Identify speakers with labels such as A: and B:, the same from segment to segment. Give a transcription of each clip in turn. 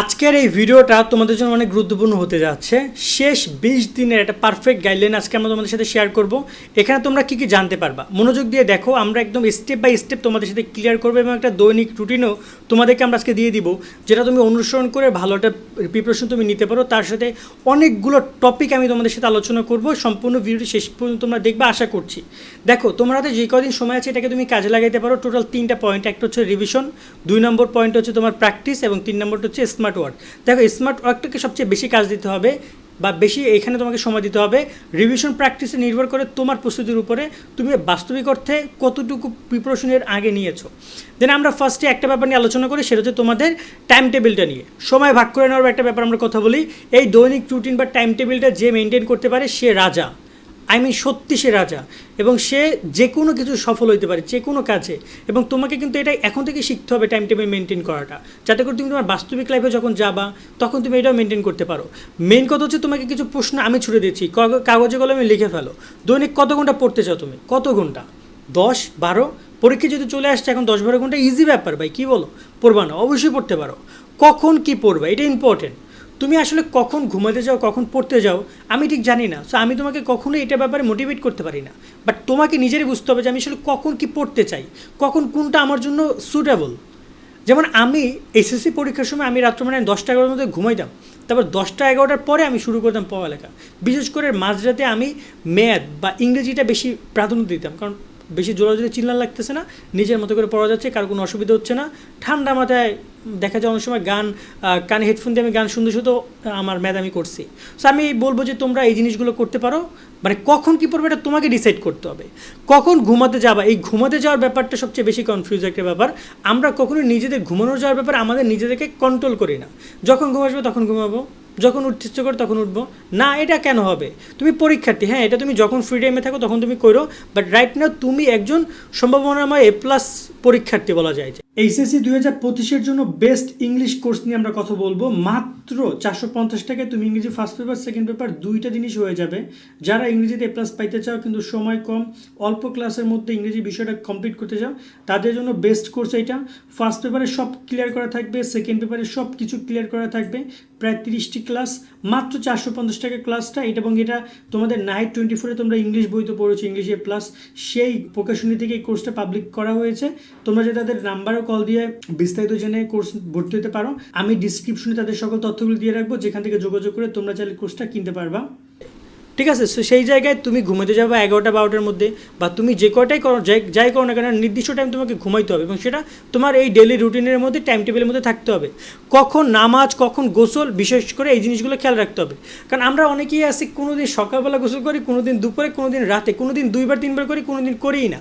A: আজকের এই ভিডিওটা তোমাদের জন্য অনেক গুরুত্বপূর্ণ হতে যাচ্ছে। শেষ বিশ দিনের একটা পারফেক্ট গাইডলাইন আজকে আমরা তোমাদের সাথে শেয়ার করব। এখানে তোমরা কি কি জানতে পারবা? মনোযোগ দিয়ে দেখো, আমরা একদম স্টেপ বাই স্টেপ তোমাদের সাথে ক্লিয়ার করব এবং একটা দৈনিক রুটিনও তোমাদেরকে আমরা আজকে দিয়ে দিব, যেটা তুমি অনুসরণ করে ভালো একটা প্রিপারেশন তুমি নিতে পারো। তার সাথে অনেকগুলো টপিক আমি তোমাদের সাথে আলোচনা করব। সম্পূর্ণ ভিডিওটি শেষ পর্যন্ত তোমরা দেখবে, আশা করছি। দেখো, তোমার হাতে যে কদিন সময় আছে, এটাকে তুমি কাজে লাগাইতে পারো। টোটাল তিনটা পয়েন্ট একটা হচ্ছে রিভিশন দুই নম্বর পয়েন্ট হচ্ছে তোমার প্র্যাকটিস এবং তিন নম্বরটা হচ্ছে স্মার্ট ওয়ার্ক দেখো স্মার্ট ওয়ার্কটাকে সবচেয়ে বেশি কাজ দিতে হবে বা বেশি এখানে তোমাকে সময় দিতে হবে। রিভিশন প্র্যাকটিসে নির্ভর করে তোমার প্রস্তুতির উপরে তুমি বাস্তবিক অর্থে কতটুকু প্রিপারেশনের আগে নিয়েছো। দেন আমরা ফার্স্টে একটা ব্যাপার নিয়ে আলোচনা করি, সেটা হচ্ছে তোমাদের টাইম টেবিলটা নিয়ে। সময় ভাগ করে নেওয়ার একটা ব্যাপার আমরা কথা বলি। এই দৈনিক রুটিন বা টাইম টেবিলটা যে মেনটেন করতে পারে সে রাজা। আই মিন সত্যি সে রাজা। এবং সে যে কোনো কিছু সফল হইতে পারে, যে কোনো কাজে। এবং তোমাকে কিন্তু এটা এখন থেকে শিখতে হবে টাইম টেবিল মেনটেন করাটা। যাতে করে তুমি তোমার বাস্তবিক লাইফে যখন যাবা, তখন তুমি এটাও মেনটেন করতে পারো। মেন কথা হচ্ছে তোমাকে কিছু প্রশ্ন আমি ছুড়ে দিচ্ছি কাগ- কাগজে কলমে লিখে ফেলো। দৈনিক কত ঘণ্টা পড়তে চাও তুমি? কত ঘণ্টা? দশ, বারো? পরীক্ষা যদি চলে আসছে এখন দশ, বারো ঘণ্টা ইজি ব্যাপার ভাই, কী বলো? পড়বা না, অবশ্যই পড়তে পারো। কখন কি পড়বা? এটা ইম্পর্টেন্ট তুমি আসলে কখন ঘুমাতে যাও, কখন পড়তে যাও, আমি ঠিক জানি না। সো আমি তোমাকে কখনোই এটা ব্যাপারে মোটিভেট করতে পারি না। বাট তোমাকে নিজেরই বুঝতে হবে যে আমি আসলে কখন কি পড়তে চাই, কখন কোনটা আমার জন্য সুটেবল যেমন আমি এসএসসি পরীক্ষার সময় আমি রাত্র মানে দশটা এগারোটার মধ্যে ঘুমাইতাম। তারপর দশটা এগারোটার পরে আমি শুরু করতাম পড়ালেখা। বিশেষ করে মাঝরাতে আমি ম্যাথ বা ইংরেজিটা বেশি প্রাধান্য দিতাম। কারণ বেশি জোরাজোরে চিল্লা লাগতেছে না, নিজের মতো করে পড়া যাচ্ছে, কার কোনো অসুবিধা হচ্ছে না। ঠান্ডা মাথায় দেখা যায় অনেক সময় গান কানে হেডফোন দিয়ে আমি গান শুনতে শুধু আমার ম্যাথ আমি করছি। সো আমি বলব যে তোমরা এই জিনিসগুলো করতে পারো। মানে কখন কী পড়বে এটা তোমাকে ডিসাইড করতে হবে। কখন ঘুমাতে যাবা? এই ঘুমাতে যাওয়ার ব্যাপারটা সবচেয়ে বেশি কনফিউজ একটা ব্যাপার। আমরা কখনোই নিজেদের ঘুমানো যাওয়ার ব্যাপারে আমাদের নিজেদেরকে কন্ট্রোল করি না। যখন ঘুমাসবে তখন ঘুমাবো। যখন উঠতে ইচ্ছে করে তখন উঠবো। না, এটা কেন হবে? তুমি পরীক্ষার্থী হ্যাঁ এটা তুমি যখন ফ্রি টাইমে থাকো তখন তুমি করো বাট রাইট নাও তুমি একজন সম্ভাবনাময় এ প্লাস পরীক্ষার্থী বলা যায় এইচএসসি দুই হাজার পঁচিশের জন্য বেস্ট ইংলিশ কোর্স নিয়ে আমরা কথা বলব। মাত্র চারশো পঞ্চাশ টাকায় তুমি ইংরেজি ফার্স্ট পেপার সেকেন্ড পেপার দুইটা জিনিস হয়ে যাবে। যারা ইংরেজিতে প্লাস পাইতে চাও কিন্তু সময় কম, অল্প ক্লাসের মধ্যে ইংরেজি বিষয়টা কমপ্লিট করতে চাও, তাদের জন্য বেস্ট কোর্স এইটা। ফার্স্ট পেপারে সব ক্লিয়ার করা থাকবে সেকেন্ড পেপারে সব কিছু ক্লিয়ার করা থাকবে, প্রায় তিরিশটি ক্লাস মাত্র চারশো পঞ্চাশ টাকা ক্লাসটা এটা এবং এটা তোমাদের নাইট টোয়েন্টি ফোরে তোমরা ইংলিশ বই তো পড়েছো ইংলিশে প্লাস সেই প্রকাশনী থেকে এই কোর্সটা পাবলিক করা হয়েছে। তোমরা যে তাদের নাম্বারও কল দিয়ে বিস্তারিত জেনে কোর্স ভর্তি হতে পারো। আমি ডিসক্রিপশনে তাদের সকল তথ্যগুলো দিয়ে রাখব, যেখান থেকে যোগাযোগ করে তোমরা চাইলে কোর্সটা কিনতে পারবা। ঠিক আছে? সো সেই জায়গায় তুমি ঘুমাতে যাবে এগারোটা বারোটার মধ্যে বা তুমি যে কটাই করো যাই করো না কেন, নির্দিষ্ট টাইম তোমাকে ঘুমাইতে হবে এবং সেটা তোমার এই ডেলি রুটিনের মধ্যে টাইম টেবিলের মধ্যে থাকতে হবে। কখন নামাজ, কখন গোসল, বিশেষ করে এই জিনিসগুলো খেয়াল রাখতে হবে। কারণ আমরা অনেকেই আছি কোনো দিন সকালবেলা গোসল করি কোনো দিন দুপুরে কোনো দিন রাতে কোনো দিন দুইবার, তিনবার করি কোনো দিন করিই না।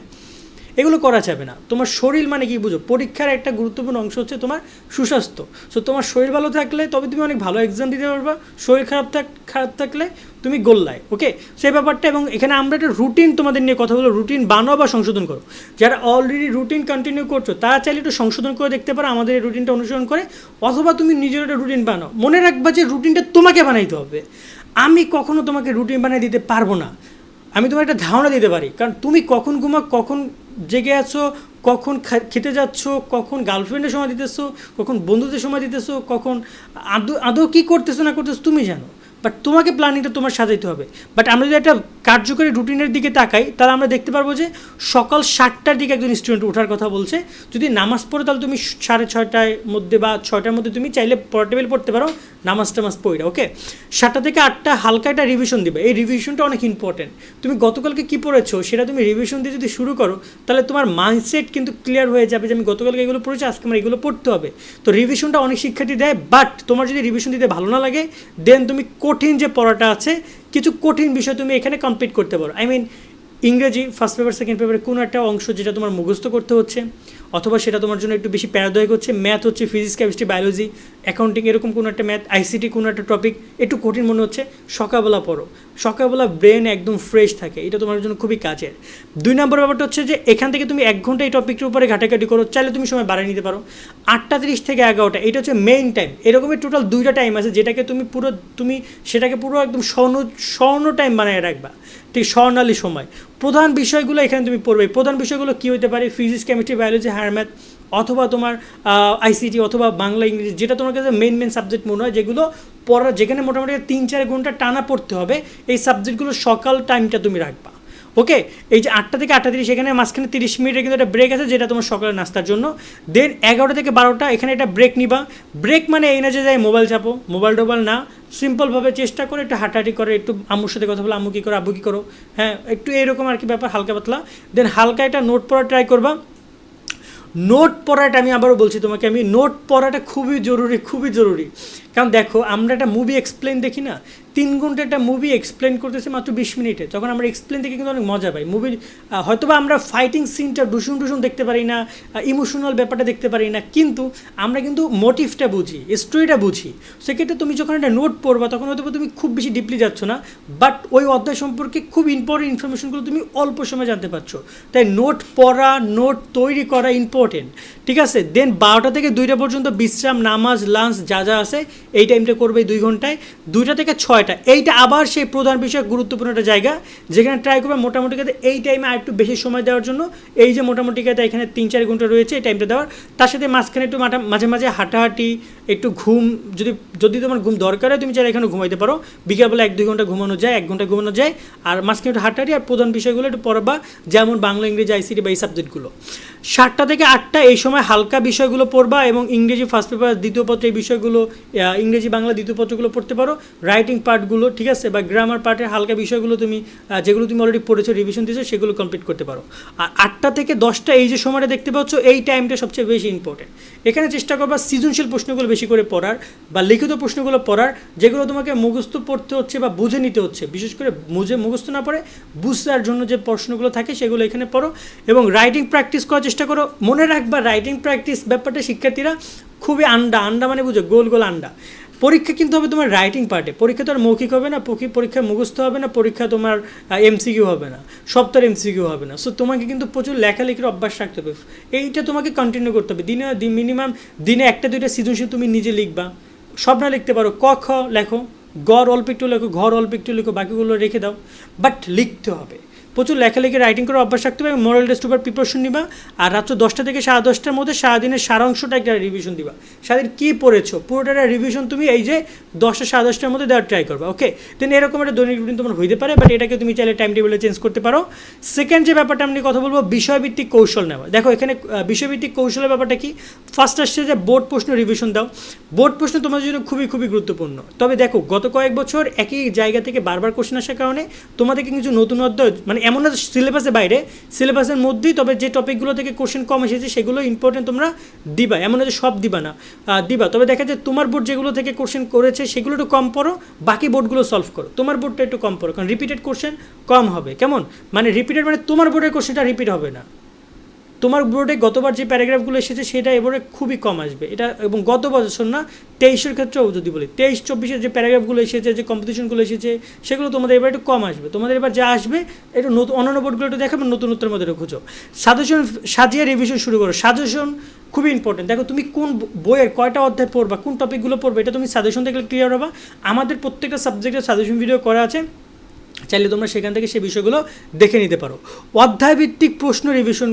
A: এগুলো করা যাবে না। তোমার শরীর মানে কি বুঝো? পরীক্ষার একটা গুরুত্বপূর্ণ অংশ হচ্ছে তোমার সুস্বাস্থ্য। সো তোমার শরীর ভালো থাকলে তবে তুমি অনেক ভালো এক্সাম দিতে পারবা। শরীর খারাপ থাক, খারাপ থাকলে তুমি গোল্লায় ওকে সেই ব্যাপারটা এবং এখানে আমরা একটা রুটিন তোমাদের নিয়ে কথা বলো রুটিন বানাও বা সংশোধন করো। যারা অলরেডি রুটিন কন্টিনিউ করছ, তারা চাইলে একটু সংশোধন করে দেখতে পারো, আমাদের এই রুটিনটা অনুসরণ করে। অথবা তুমি নিজের একটা রুটিন বানাও। মনে রাখবা যে রুটিনটা তোমাকে বানাইতে হবে। আমি কখনো তোমাকে রুটিন বানিয়ে দিতে পারব না। আমি তোমার একটা ধারণা দিতে পারি। কারণ তুমি কখন ঘুমা কখন জেগে আছো, কখন খেতে যাচ্ছ, কখন গার্লফ্রেন্ডের সময় দিতেছো, কখন বন্ধুদের সময় দিতেছো, কখন আদৌ আদৌ কী করতেছো না করতেছো তুমি জানো বাট তোমাকে প্ল্যানিংটা তোমার সাজাইতে হবে। বাট আমরা যদি একটা কার্যকরী রুটিনের দিকে তাকাই, তাহলে আমরা দেখতে পারব যে সকাল সাতটার দিকে একজন স্টুডেন্ট ওঠার কথা বলছে। যদি নামাজ পড়ে, তাহলে তুমি সাড়ে ছয়টায় মধ্যে বা ছয়টার মধ্যে তুমি চাইলে পোর্টেবল পড়তে পারো, নামাজ টামাজ পড়ে ওকে সাতটা থেকে আটটা হালকা একটা রিভিশন দিবে। এই রিভিশনটা অনেক ইম্পর্টেন্ট তুমি গতকালকে কী পড়েছো, সেটা তুমি রিভিশন দিয়ে যদি শুরু করো, তাহলে তোমার মাইন্ডসেট কিন্তু ক্লিয়ার হয়ে যাবে যে আমি গতকালকে এগুলো পড়েছি, আজকে আমার এগুলো পড়তে হবে। তো রিভিশনটা অনেক শিক্ষার্থী দেয় বাট তোমার যদি রিভিশন দিতে ভালো না লাগে দেন তুমি কঠিন যে পড়াটা আছে কিছু কঠিন বিষয় তুমি এখানে কমপ্লিট করতে পারো। আই মিন ইংরেজি ফার্স্ট পেপার সেকেন্ড পেপারে কোনো একটা অংশ যেটা তোমার মুখস্থ করতে হচ্ছে অথবা সেটা তোমার জন্য একটু বেশি প্যারাদায়ক হচ্ছে ম্যাথ হচ্ছে ফিজিক্স কেমিস্ট্রি বায়োলজি অ্যাকাউন্টিং এরকম কোনো একটা ম্যাথ আইসিটি কোনো একটা টপিক একটু কঠিন মনে হচ্ছে সকালবেলা পড়ো। সকালবেলা ব্রেন একদম ফ্রেশ থাকে, এটা তোমার জন্য খুবই কাজের। দুই নম্বর ব্যাপারটা হচ্ছে যে, এখান থেকে তুমি এক ঘণ্টা এই টপিকটার উপরে ঘাটাঘাটি করো, চাইলে তুমি সময় বাড়িয়ে নিতে পারো। আটটা তিরিশ থেকে এগারোটা, এটা হচ্ছে মেইন টাইম এরকমই টোটাল দুইটা টাইম আছে যেটাকে তুমি পুরো, তুমি সেটাকে পুরো একদম স্বর্ণ স্বর্ণ টাইম বানিয়ে রাখবা। ঠিক স্বর্ণালী সময়। প্রধান বিষয়গুলো এখানে তুমি পড়বে। প্রধান বিষয়গুলো কী হতে পারে? Physics chemistry biology higher math অথবা তোমার আইসিটি অথবা বাংলা, ইংরেজি যেটা তোমার কাছে মেন মেন সাবজেক্ট মনে হয়, যেগুলো পড়ার যেখানে মোটামুটি তিন, চার ঘণ্টা টানা পড়তে হবে, এই সাবজেক্টগুলো সকাল টাইমটা তুমি রাখবা। ওকে এই যে আটটা থেকে আটটা তিরিশ, এখানে মাঝখানে তিরিশ মিনিটের কিন্তু একটা ব্রেক আছে যেটা তোমার সকালে নাস্তার জন্য। দেন এগারোটা থেকে বারোটা, এখানে একটা ব্রেক নিবা। ব্রেক মানে এই না যে যাই মোবাইল চাপো মোবাইল টোবাইল না। সিম্পলভাবে চেষ্টা করে, একটু হাঁটাহাঁটি করে, একটু আম্মুর সাথে কথা বলে, আম্মু কী করো, আব্বু কী করো। হ্যাঁ একটু এইরকম আর কি ব্যাপার, হালকা পাতলা। দেন হালকা একটা নোট পড়া ট্রাই করবা। নোট পড়াটা আমি আবারও বলছি তোমাকে আমি নোট পড়াটা খুবই জরুরি খুবই জরুরি। কারণ দেখো, আমরা একটা মুভি এক্সপ্লেন দেখি না? তিন ঘণ্টা একটা মুভি এক্সপ্লেন করতেছে মাত্র বিশ মিনিটে। যখন আমরা এক্সপ্লেন দেখে কিন্তু অনেক মজা পাই। মুভির হয়তোবা আমরা ফাইটিং সিনটা ডুসুন ডুসুন দেখতে পারি না ইমোশনাল ব্যাপারটা দেখতে পারি না, কিন্তু আমরা কিন্তু মোটিভটা বুঝি স্টোরিটা বুঝি। সেক্ষেত্রে তুমি যখন একটা নোট পড়বা, তখন হয়তো তুমি খুব বেশি ডিপলি যাচ্ছ না বাট ওই অধ্যায় সম্পর্কে খুব ইম্পর্টেন্ট ইনফরমেশনগুলো তুমি অল্প সময় জানতে পারছ। তাই নোট পড়া নোট তৈরি করা ইম্পর্টেন্ট ঠিক আছে? দেন বারোটা থেকে দুইটা পর্যন্ত বিশ্রাম, নামাজ লাঞ্চ যা যা আছে, এই টাইমটা করবে দুই ঘন্টায়। দুইটা থেকে ছয়টা। এইটা আবার সেই প্রধান বিষয়, গুরুত্বপূর্ণ একটা জায়গা, যেখানে ট্রাই করবে মোটামুটি কাতে এই টাইমে আর একটু বেশি সময় দেওয়ার জন্য। এই যে মোটামুটি কাতে এখানে তিন চার ঘণ্টা রয়েছে এই টাইমটা দেওয়ার। তার সাথে মাঝখানে একটু মাঝে মাঝে হাঁটাহাঁটি, একটু ঘুম, যদি যদি তোমার ঘুম দরকার হয়, তুমি চাইলে এখানে ঘুমাইতে পারো। বিকালবেলা এক দুই ঘণ্টা ঘুমানো যায়, এক ঘণ্টা ঘুমানো যায়। আর মাঝখানে একটু হাঁটাহাঁটি আর প্রধান বিষয়গুলো একটু পড়বা, যেমন বাংলা, ইংরেজি আইসিটি বা এই সাবজেক্টগুলো সাতটা থেকে আটটা এই সময় হালকা বিষয়গুলো পড়বা এবং ইংরেজি ফার্স্ট পেপার দ্বিতীয় পত্র এই বিষয়গুলো ইংরেজি বাংলা দ্বিতীয় পত্রগুলো পড়তে পারো। রাইটিং পার্টগুলো ঠিক আছে? বা গ্রামার পার্টের হালকা বিষয়গুলো তুমি যেগুলো তুমি অলরেডি পড়েছো রিভিশন দিয়েছ, সেগুলো কমপ্লিট করতে পারো। আর আটটা থেকে দশটা এই যে সময়টা দেখতে পাচ্ছ, এই টাইমটা সবচেয়ে বেশি ইম্পর্টেন্ট এখানে চেষ্টা করবা সৃজনশীল প্রশ্নগুলো বেশি করে পড়ার বা লিখিত প্রশ্নগুলো পড়ার, যেগুলো তোমাকে মুখস্থ পড়তে হচ্ছে বা বুঝে নিতে হচ্ছে। বিশেষ করে মুঝে মুখস্থ না পড়ে, বুঝার জন্য যে প্রশ্নগুলো থাকে, সেগুলো এখানে পড়ো। এবং রাইটিং প্র্যাকটিস করার চেষ্টা করো। মনে রাখবা রাইটিং প্র্যাকটিস ব্যাপারটা শিক্ষার্থীরা খুবই আন্ডা আন্ডা মানে বুঝো, গোল গোল আন্ডা। পরীক্ষা কিন্তু হবে তোমার রাইটিং পার্টে পরীক্ষা তো আর মৌখিক হবে না, পরীক্ষা মুখস্থ হবে না, পরীক্ষা তোমার এমসিকিউ হবে না। সপ্তাহের এমসিকিউ হবে না। সো তোমাকে কিন্তু প্রচুর লেখালেখির অভ্যাস রাখতে হবে। এইটা তোমাকে কন্টিনিউ করতে হবে। দিনে মিনিমাম দিনে একটা, দুইটা সৃজনশীল তুমি নিজে লিখবা। সব না লিখতে পারো। ক, খ লেখো। গড় অল্প একটু লেখো, ঘর অল্প একটু লেখো, বাকিগুলো রেখে দাও। বাট লিখতে হবে। প্রচুর লেখালেখি রাইটিং করার অভ্যাস রাখতে হবে মোরাল টেস্ট উপর প্রিপারেশন নিবা। আর রাত্র দশটা থেকে সাড়ে দশটার মধ্যে সারাদিনের সারাংশটা একটা রিভিশন দিবা। সারাদিন কী পড়েছো? পুরোটা রিভিশন তুমি এই যে দশটা সাড়ে দশটার মধ্যে দেওয়ার ট্রাই করবা ওকে দেন এরকম একটা দৈনিক রুটিন তোমার হইতে পারে বাট এটাকে তুমি চাইলে টাইম টেবিলে চেঞ্জ করতে পারো। সেকেন্ড যে ব্যাপারটা আমি কথা বলব, বিষয়ভিত্তিক কৌশল নেওয়া। দেখো, এখানে বিষয়ভিত্তিক কৌশলের ব্যাপারটা কি? ফার্স্ট আসছে যে বোর্ড প্রশ্ন রিভিশন দাও। বোর্ড প্রশ্ন তোমাদের জন্য খুবই খুবই গুরুত্বপূর্ণ। তবে দেখো, গত কয়েক বছর একই জায়গা থেকে বারবার কোশ্চেন আসার কারণে তোমাদেরকে কিছু নতুন অধ্যায় মানে এমন না সিলেবাসের বাইরে সিলেবাসের মধ্যেই তবে যে টপিকগুলো থেকে কোশ্চেন কম এসেছে সেগুলো ইম্পর্টেন্ট তোমরা দিবা। এমন যে সব দিবা না দিবা। তবে দেখা যায় তোমার বোর্ড যেগুলো থেকে কোশ্চেন করেছে সেগুলো একটু কম পড়ো, বাকি বোর্ডগুলো সলভ করো। তোমার বোর্ডটা একটু কম পড়ো, কারণ রিপিটেড কোশ্চেন কম হবে। কেমন? মানে রিপিটেড মানে তোমার বোর্ডের কোশ্চেনটা রিপিট হবে না। তোমার বোর্ডে গতবার যে প্যারাগ্রাফগুলো এসেছে, সেটা এবারে খুবই কম আসবে। এটা এবং গত বছর না, তেইশের ক্ষেত্রেও যদি বলি, তেইশ, চব্বিশের যে প্যারাগ্রাফগুলো এসেছে, যে কম্পিটিশনগুলো এসেছে, সেগুলো তোমাদের এবার একটু কম আসবে। তোমাদের এবার যা আসবে, একটু নতুন অন্যান্য বোর্ডগুলো একটু দেখাবে, নতুন নতুনত্বের মধ্যে খুঁজো। সাজেশন সাজিয়ে রিভিশন শুরু করো। সাজেশন খুবই ইম্পর্টেন্ট দেখো তুমি কোন বইয়ের কয়টা অধ্যায় পড়বা, কোন টপিকগুলো পড়বে, এটা তুমি সাজেশন দেখলে ক্লিয়ার হবা। আমাদের প্রত্যেকটা সাবজেক্টের সাজেশন ভিডিও করা আছে। চাইলে তোমরা সেখান থেকে সেই বিষয়গুলো দেখে নিতে পারো। অধ্যায়ভিত্তিক প্রশ্ন রিভিশন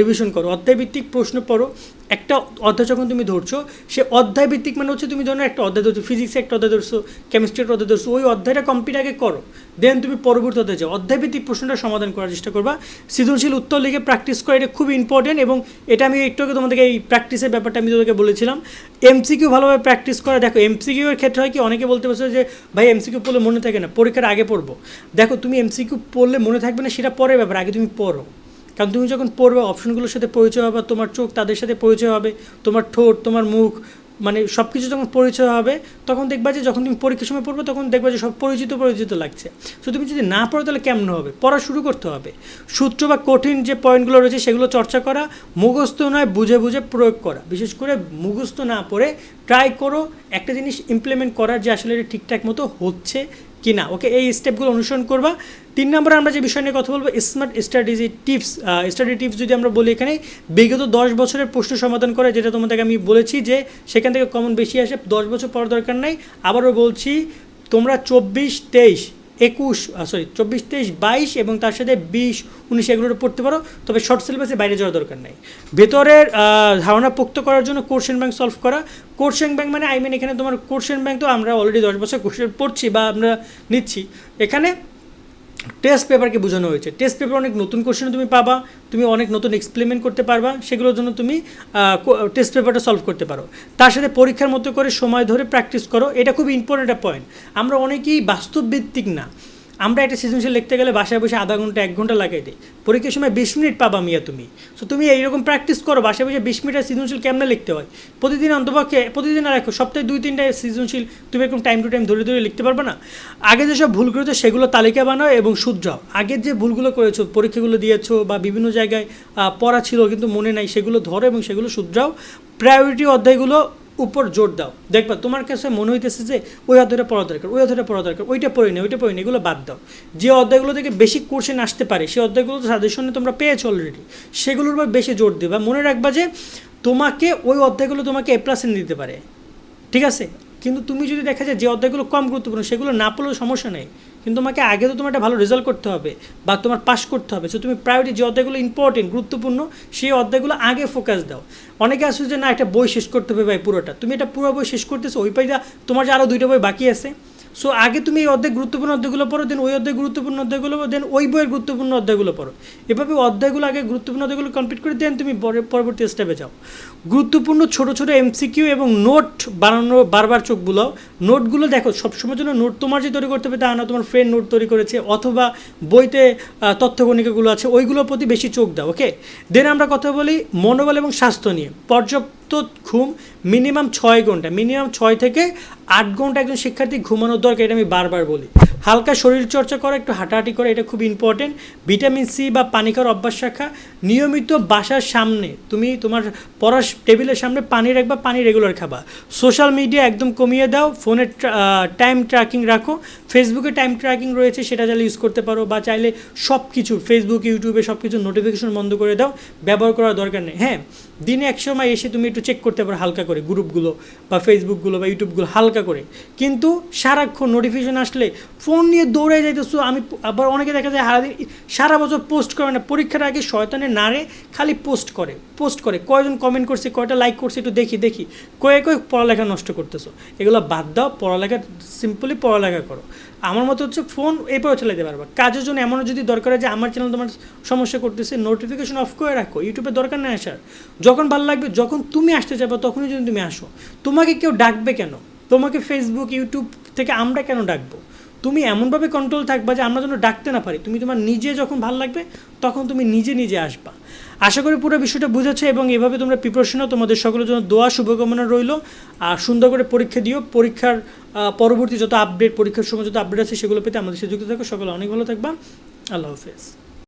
A: রিভিশন করো। অধ্যায়ভিত্তিক প্রশ্ন পড়ো। একটা অধ্যায় যখন তুমি ধরছো, সে অধ্যায়ভিত্তিক মানে হচ্ছে তুমি ধরো একটা অধ্যায় ধরছো ফিজিক্সে একটা অধ্যায় ধরছো কেমিস্ট্রি একটা অধ্যায় ধরছো, ওই অধ্যায়টা কমপ্লিট আগে করো। দেন তুমি পরবর্তী অধ্যায় যাও। অধ্যায়ভিত্তিক প্রশ্নটা সমাধান করার চেষ্টা করবা। সৃজনশীল উত্তর লিখে প্র্যাকটিস করা এটা খুব ইম্পর্টেন্ট এবং এটা আমি একটু আগে তোমাদেরকে এই প্র্যাকটিসের ব্যাপারটা আমি তোমাদেরকে বলেছিলাম। এমসিকিউ ভালোভাবে প্র্যাকটিস করা, দেখো এমসিকিউ এর ক্ষেত্রে হয় কি, অনেকে বলতে পারছ যে, ভাই এমসিকিউ পড়লে মনে থাকে না, পরীক্ষার আগে পড়ব। দেখো, তুমি এমসিকিউ পড়লে মনে থাকবে না, সেটা পরের ব্যাপার, আগে তুমি পড়ো। কারণ তুমি যখন পড়বে অপশনগুলোর সাথে পরিচয় হবে, তোমার চোখ তাদের সাথে পরিচয় হবে, তোমার ঠোঁট, তোমার মুখ মানে সব কিছু যখন পরিচয় হবে, তখন দেখবা যে যখন তুমি পরীক্ষার সময় পড়বে, তখন দেখবা যে সব পরিচিত পরিচিত লাগছে। তো তুমি যদি না পড়ো, তাহলে কেমন হবে? পড়া শুরু করতে হবে। সূত্র বা কঠিন যে পয়েন্টগুলো রয়েছে, সেগুলো চর্চা করা, মুখস্থ নয়, বুঝে বুঝে প্রয়োগ করা। বিশেষ করে মুখস্থ না পড়ে ট্রাই করো, একটা জিনিস ইমপ্লিমেন্ট করার যে আসলে এটা ঠিকঠাক মতো হচ্ছে কি না ওকে এই স্টেপগুলো অনুসরণ করবা। তিন নম্বরে আমরা যে বিষয় নিয়ে কথা বলব smart strategy tips study tips যদি আমরা বলি এখানে, বিগত দশ বছরের প্রশ্ন সমাধান করে, যেটা তোমাদেরকে আমি বলেছি যে, সেখান থেকে কমন বেশি আসে, দশ বছর পর দরকার নাই। আবারও বলছি, তোমরা চব্বিশ, তেইশ একুশ সরি চব্বিশ, তেইশ, বাইশ এবং তার সাথে বিশ, উনিশ এগুলোর পড়তে পারো। তবে শর্ট সিলেবাসে বাইরে যাওয়ার দরকার নেই। ভেতরের ধারণা পোক্ত করার জন্য কোর্শন ব্যাংক সলভ করা। কোর্শন ব্যাংক মানে আই মিন এখানে তোমার কোর্শন ব্যাংক তো আমরা অলরেডি দশ বছর কোশ্চেন পড়ছি বা আমরা নিচ্ছি। এখানে টেস্ট পেপারকে বোঝানো হয়েছে। টেস্ট পেপার অনেক নতুন কোশ্চেন তুমি পাবা, তুমি অনেক নতুন এক্সপ্লেমেন করতে পারবা, সেগুলোর জন্য তুমি টেস্ট পেপারটা সলভ করতে পারো। তার সাথে পরীক্ষার মতো করে সময় ধরে প্র্যাকটিস করো, এটা খুব ইম্পর্টেন্ট একটা পয়েন্ট আমরা অনেকেই বাস্তবভিত্তিক না। আমরা একটা সৃজনশীল লিখতে গেলে বাসায় বসে আধা ঘণ্টা, এক ঘণ্টা লাগাই দিই। পরীক্ষার সময় বিশ মিনিট পাবা মিয়া তুমি। সো তুমি এইরকম প্র্যাকটিস করো, বাসায় বসে বিশ মিনিটের সৃজনশীল কেমনে লিখতে হয়? প্রতিদিন অন্তপক্ষে, প্রতিদিন আর রাখো সপ্তাহে দুই তিনটা সৃজনশীল তুমি এরকম টাইম টু টাইম ধরে ধরে লিখতে পারবে না? আগে যেসব ভুল করেছ সেগুলো তালিকা বানাও এবং শুধরাও আগের যে ভুলগুলো করেছ, পরীক্ষাগুলো দিয়েছ বা বিভিন্ন জায়গায় পড়া ছিল কিন্তু মনে নাই, সেগুলো ধরো এবং সেগুলো শুধরাও প্রায়োরিটি অধ্যায়গুলো উপর জোর দাও। দেখবা তোমার কাছে মনে হইতেছে যে ওই অধ্যায়টা পড়া দরকার, ওই অধ্যায়টা পড়া দরকার, ওইটা পড়ি না ওইটা পড়ি না এগুলো বাদ দাও। যে অধ্যায়গুলো থেকে বেশি কোর্সেন আসতে পারে, সেই অধ্যায়গুলো তো সাজেশনে তোমরা পেয়েছ অলরেডি সেগুলোর উপর বেশি জোর দেবা। মনে রাখবা যে তোমাকে ওই অধ্যায়গুলো তোমাকে এ প্লাস দিতে পারে। ঠিক আছে? কিন্তু তুমি যদি দেখা যায় যে অধ্যায়গুলো কম গুরুত্বপূর্ণ, সেগুলো না পড়লেও সমস্যা নেই। কিন্তু তোমাকে আগে তো তোমার একটা ভালো রেজাল্ট করতে হবে বা তোমার পাস করতে হবে। সো তুমি প্রায়োরিটি যে অধ্যায়গুলো ইম্পর্টেন্ট গুরুত্বপূর্ণ, সেই অধ্যায়গুলো আগে ফোকাস দাও। অনেকে আসছে যে, না, একটা বই শেষ করতে হবে ভাই পুরোটা। তুমি এটা পুরো বই শেষ করতেছো, ওই পাইদা তোমার যে আরও দুইটা বই বাকি আছে। সো আগে তুমি এই অধ্যায় গুরুত্বপূর্ণ অধ্যায়গুলো পড়ো দেন ওই অধ্যায় গুরুত্বপূর্ণ অধ্যায়গুলো দেন ওই বইয়ের গুরুত্বপূর্ণ অধ্যায়গুলো পড়ো। এভাবে অধ্যায়গুলো আগে গুরুত্বপূর্ণ অধ্যায়গুলো কমপ্লিট করে দেন তুমি পরে- পরবর্তী স্টেপে যাও। গুরুত্বপূর্ণ ছোট ছোট এমসিকিউ এবং নোট বানানো, বারবার চোখ বুলাও। নোটগুলো দেখো, সবসময়ের জন্য নোট তোমার যে তৈরি করতে হবে তা না, তোমার ফ্রেন্ড নোট তৈরি করেছে, অথবা বইতে তথ্যগণিকাগুলো আছে, ওইগুলোর প্রতি বেশি চোখ দাও ওকে দেন আমরা কথা বলি মনোবল এবং স্বাস্থ্য নিয়ে। পর্যাপ্ত ঘুম মিনিমাম ছয় ঘণ্টা, মিনিমাম ছয় থেকে আট ঘণ্টা একজন শিক্ষার্থী ঘুমানোর দরকার, এটা আমি বারবার বলি। হালকা শরীর চর্চা করা, একটু হাঁটাহাঁটি করা, এটা খুব ইম্পর্টেন্ট ভিটামিন সি বা পানি খাওয়ার অভ্যাস রাখা। নিয়মিত বাসার সামনে তুমি তোমার পড়ার টেবিলের সামনে পানি রাখবা, পানি রেগুলার খাবা। সোশ্যাল মিডিয়া একদম কমিয়ে দাও, ফোনের টাইম ট্র্যাকিং রাখো। ফেসবুকে টাইম ট্র্যাকিং রয়েছে, সেটা চাইলে ইউজ করতে পারো বা চাইলে সব কিছু ফেসবুক ইউটিউবে সব কিছু নোটিফিকেশন বন্ধ করে দাও। ব্যবহার করার দরকার নেই। হ্যাঁ দিনে এক সময় এসে তুমি একটু চেক করতে পারো হালকা করে গ্রুপগুলো বা ফেসবুকগুলো বা ইউটিউবগুলো হালকা করে। কিন্তু সারাক্ষণ নোটিফিকেশন আসলে ফোন নিয়ে দৌড়ে যাইতেছো, আমি আবার অনেকে দেখা যায় সারাদিন সারা বছর পোস্ট করে না, পরীক্ষার আগে শয়তানের নারে খালি পোস্ট করে পোস্ট করে। কয়জন কমেন্ট করছে, কয়টা লাইক করছে একটু দেখি দেখি। কয়ে কয়ে পড়ালেখা নষ্ট করতেছো। এগুলো বাদ দাও, পড়ালেখা সিম্পলি পড়ালেখা করো। আমার মতো হচ্ছে ফোন এরপরে চালাতে পারবা। কাজের জন্য এমনও যদি দরকার হয় যে আমার চ্যানেল তোমার সমস্যা করতেছে নোটিফিকেশন অফ করে রাখো। ইউটিউবে দরকার নেই আসার। যখন ভালো লাগবে, যখন তুমি আসতে যাবে তখনই যদি তুমি আসো। তোমাকে কেউ ডাকবে কেন? তোমাকে ফেসবুক ইউটিউব থেকে আমরা কেন ডাকবো? তুমি এমনভাবে কন্ট্রোল থাকবা যে আমরা যেন ডাকতে না পারি। তুমি তোমার নিজে যখন ভালো লাগবে, তখন তুমি নিজে নিজে আসবা। আশা করি পুরো বিষয়টা বুঝেছ এবং এভাবে তোমরা প্রিপারেশনও তোমাদের সকলের জন্য দোয়া, শুভকামনা রইল। আর সুন্দর করে পরীক্ষা দিও। পরীক্ষার পরবর্তী যত আপডেট পরীক্ষার সময় যত আপডেট আছে, সেগুলো পেতে আমাদের সাথে যুক্ত থাকো। সকলে অনেক ভালো থাকবা। আল্লাহ হাফেজ।